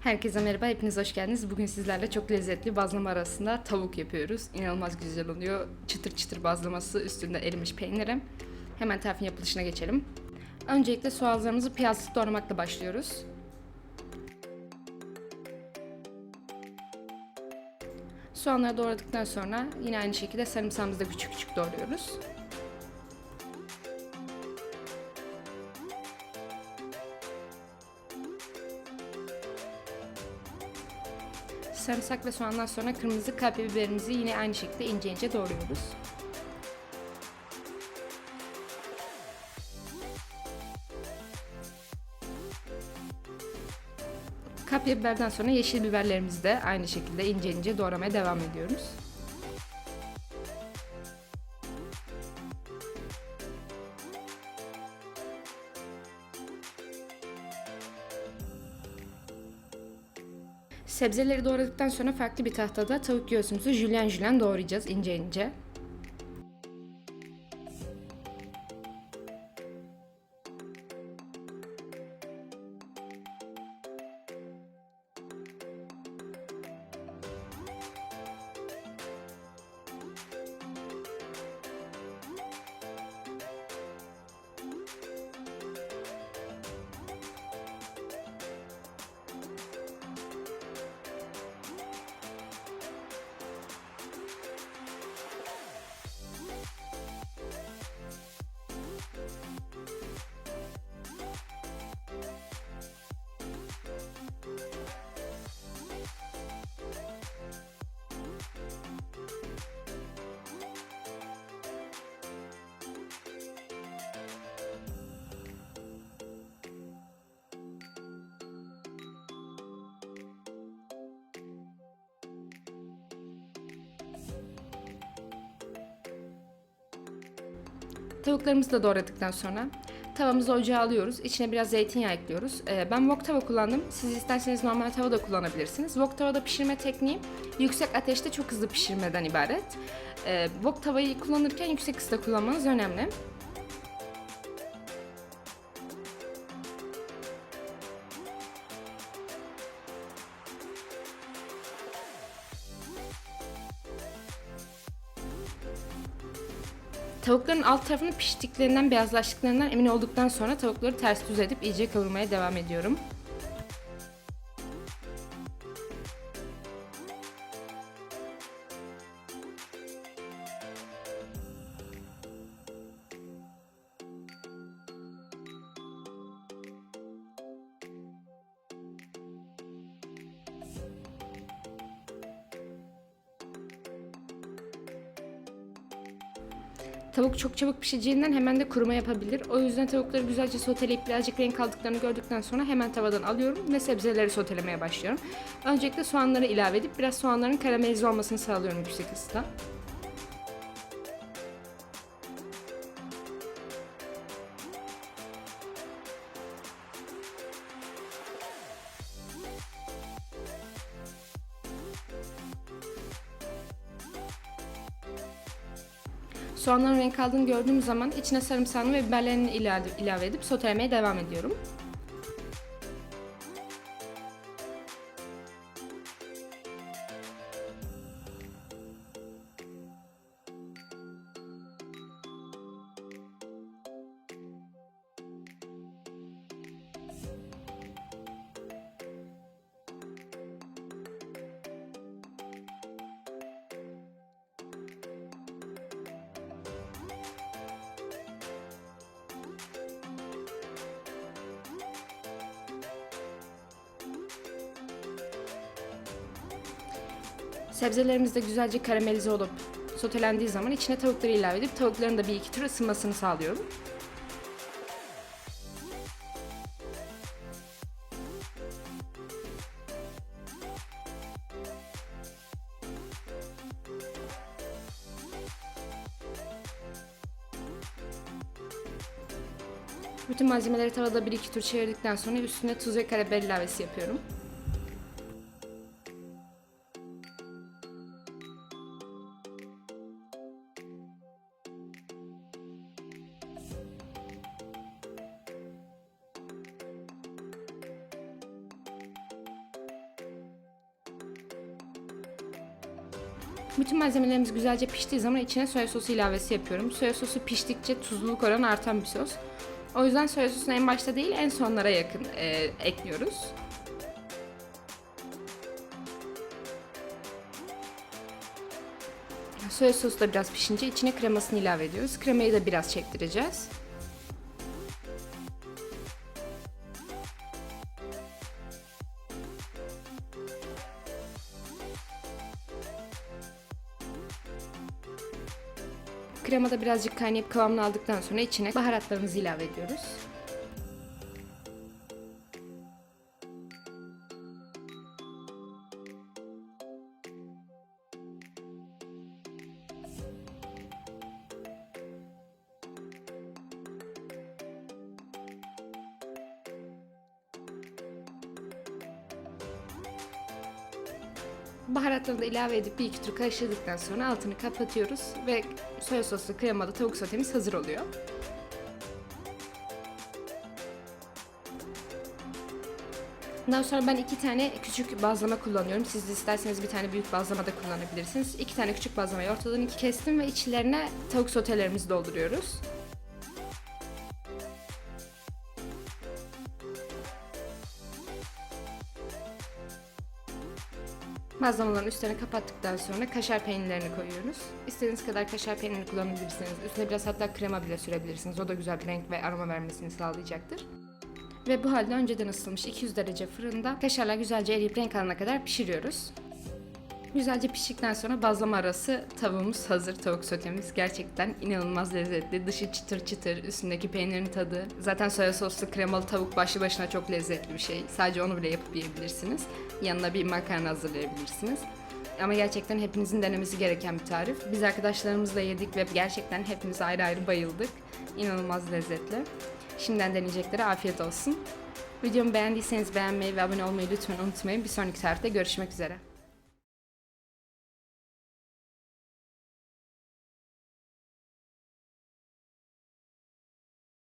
Herkese merhaba, hepiniz hoş geldiniz. Bugün sizlerle çok lezzetli bazlama arasında tavuk yapıyoruz. İnanılmaz güzel oluyor. Çıtır çıtır bazlaması, üstünde erimiş peynirim. Hemen tarifin yapılışına geçelim. Öncelikle soğanlarımızı piyazlık doğramakla başlıyoruz. Soğanları doğradıktan sonra yine aynı şekilde sarımsağımızı da küçük küçük doğruyoruz. Sarımsak ve soğandan sonra kırmızı kapya biberimizi yine aynı şekilde ince ince doğruyoruz. Kapya biberden sonra yeşil biberlerimizi de aynı şekilde ince ince doğramaya devam ediyoruz. Sebzeleri doğradıktan sonra farklı bir tahtada tavuk göğsümüzü jülyen jülyen doğrayacağız ince ince. Tavuklarımızı da doğradıktan sonra tavamızı ocağa alıyoruz. İçine biraz zeytinyağı ekliyoruz. Ee, ben wok tava kullandım. Siz isterseniz normal tava da kullanabilirsiniz. Wok tavada pişirme tekniği yüksek ateşte çok hızlı pişirmeden ibaret. Ee, wok tavayı kullanırken yüksek ısıda kullanmanız önemli. Tavukların alt tarafının piştiklerinden, beyazlaştıklarından emin olduktan sonra tavukları ters düz edip iyice kavurmaya devam ediyorum. Tavuk çok çabuk pişeceğinden hemen de kuruma yapabilir. O yüzden tavukları güzelce soteleyip birazcık renk aldıklarını gördükten sonra hemen tavadan alıyorum ve sebzeleri sotelemeye başlıyorum. Öncelikle soğanları ilave edip biraz soğanların karamelize olmasını sağlıyorum yüksek ısıda. Soğanların renk aldığını gördüğüm zaman içine sarımsağını ve biberlerini ilave, edip sotelemeye devam ediyorum. Sebzelerimiz de güzelce karamelize olup sotelendiği zaman içine tavukları ilave edip tavukların da bir iki tur ısınmasını sağlıyorum. Bütün malzemeleri tavada bir iki tur çevirdikten sonra üstüne tuz ve karabiber ilavesi yapıyorum. Bütün malzemelerimiz güzelce piştiği zaman içine soya sosu ilavesi yapıyorum. Soya sosu piştikçe tuzluluk oranı artan bir sos. O yüzden soya sosunu en başta değil en sonlara yakın e, ekliyoruz. Soya sosu da biraz pişince içine kremasını ilave ediyoruz. Kremayı da biraz çektireceğiz. Krema da birazcık kaynayıp kıvamını aldıktan sonra içine baharatlarımızı ilave ediyoruz. Baharatları da ilave edip bir iki tur karıştırdıktan sonra altını kapatıyoruz ve soya soslu kremalı tavuk sotemiz hazır oluyor. Daha sonra ben iki tane küçük bazlama kullanıyorum. Siz de isterseniz bir tane büyük bazlama da kullanabilirsiniz. İki tane küçük bazlamayı ortadan iki kestim ve içlerine tavuk sotelerimizi dolduruyoruz. Bazlamaların üstlerini kapattıktan sonra kaşar peynirlerini koyuyoruz. İstediğiniz kadar kaşar peynirini kullanabilirsiniz. Üstüne biraz hatta krema bile sürebilirsiniz. O da güzel bir renk ve aroma vermesini sağlayacaktır. Ve bu halde önceden ısıtılmış 200 derece fırında kaşarlar güzelce eriyip renk alana kadar pişiriyoruz. Güzelce piştikten sonra bazlama arası tavuğumuz hazır. Tavuk sotemiz gerçekten inanılmaz lezzetli. Dışı çıtır çıtır, üstündeki peynirin tadı. Zaten soya soslu kremalı tavuk başlı başına çok lezzetli bir şey. Sadece onu bile yapıp yiyebilirsiniz. Yanına bir makarna hazırlayabilirsiniz. Ama gerçekten hepinizin denemesi gereken bir tarif. Biz arkadaşlarımızla yedik ve gerçekten hepimiz ayrı ayrı bayıldık. İnanılmaz lezzetli. Şimdiden deneyeceklere afiyet olsun. Videomu beğendiyseniz beğenmeyi ve abone olmayı lütfen unutmayın. Bir sonraki tarifte görüşmek üzere.